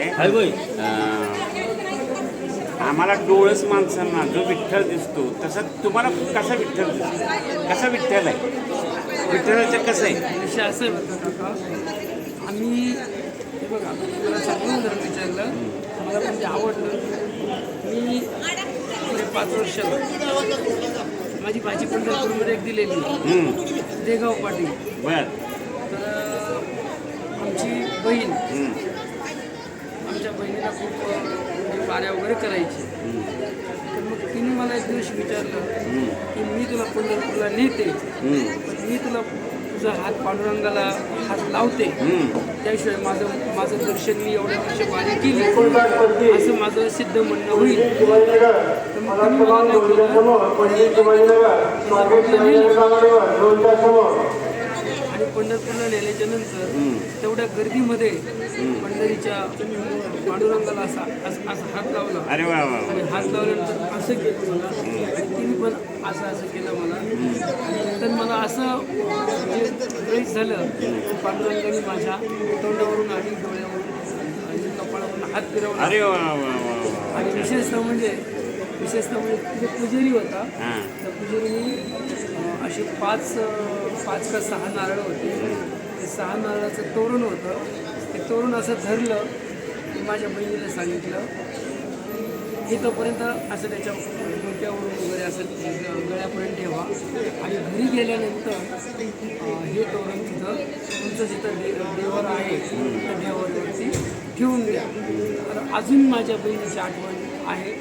अं, आम्हाला डोळस माणसांना जो विठ्ठल दिसतो तसा तुम्हाला कसा विठ्ठल दिसतो? कसा विठ्ठल आहे? विठ्ठलाचं कसं आहे? विषय असं आहे आम्ही बघा मला चांगलं जर विचारलं मला ते आवडलं मी पाच वर्षाला माझी भाजी पंढरपूरमध्ये एक दिलेली देगाव पाटील. बर. तर आमची बहीण पाऱ्या वगैरे करायची. तर मग तिने मला एक दिवशी विचारलं की मी तुला पंढरपूरला नेते पण मी तुला तुझा हात पांडुरंगाला हात लावते. त्याशिवाय माझं माझं दर्शन मी एवढ्या वर्ष वारी केली असं माझं सिद्ध म्हणणं होईल. तर मग तुम्ही मला केलं. आणि पंढरपूरला नेल्याच्या नंतर तेवढ्या गर्दीमध्ये पंढरीच्या पांडुरंगाला असा असा हात लावला. अरे वा आणि हात लावल्यानंतर असं केलं मला. तिने पण असं असं केलं मला. तर मला असं म्हणजे गैस झालं पांडुरंगाने माझ्या तोंडावरून आणि डोळ्यावरून आणि कपाळावरून हात फिरवला. अरे वा आणि विशेषतः म्हणजे विशेषतः म्हणजे तिथे पुजारी होता. त्या पुजारीने असे पाच पाच का सहा नारळ होते. ते सहा नारळाचं तोरण होतं. ते तोरण असं धरलं की माझ्या बहिणीला सांगितलं. इथंपर्यंत असं त्याच्या डोक्यावरून वगैरे असं गळ्यापर्यंत ठेवा. आणि घरी गेल्यानंतर हे तोरण तिथं तुमचं जिथं दे देवर आहे त्या देवावरती ठेवून द्या. तर अजून माझ्या बहिणीची आठवण आहे.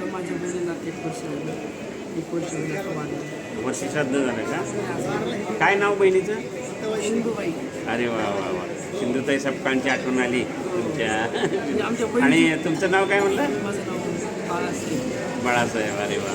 तर माझ्या बहिणीला ते खुश होईल एक वर्ष वर्षी श्राद्ध झालं का? काय नाव बहिणीचं? अरे वा वा वा. सिंधुताई सपकांची आठवण आली तुमच्या. आणि तुमचं नाव काय म्हणलं? बाळासाहेब. अरे वा.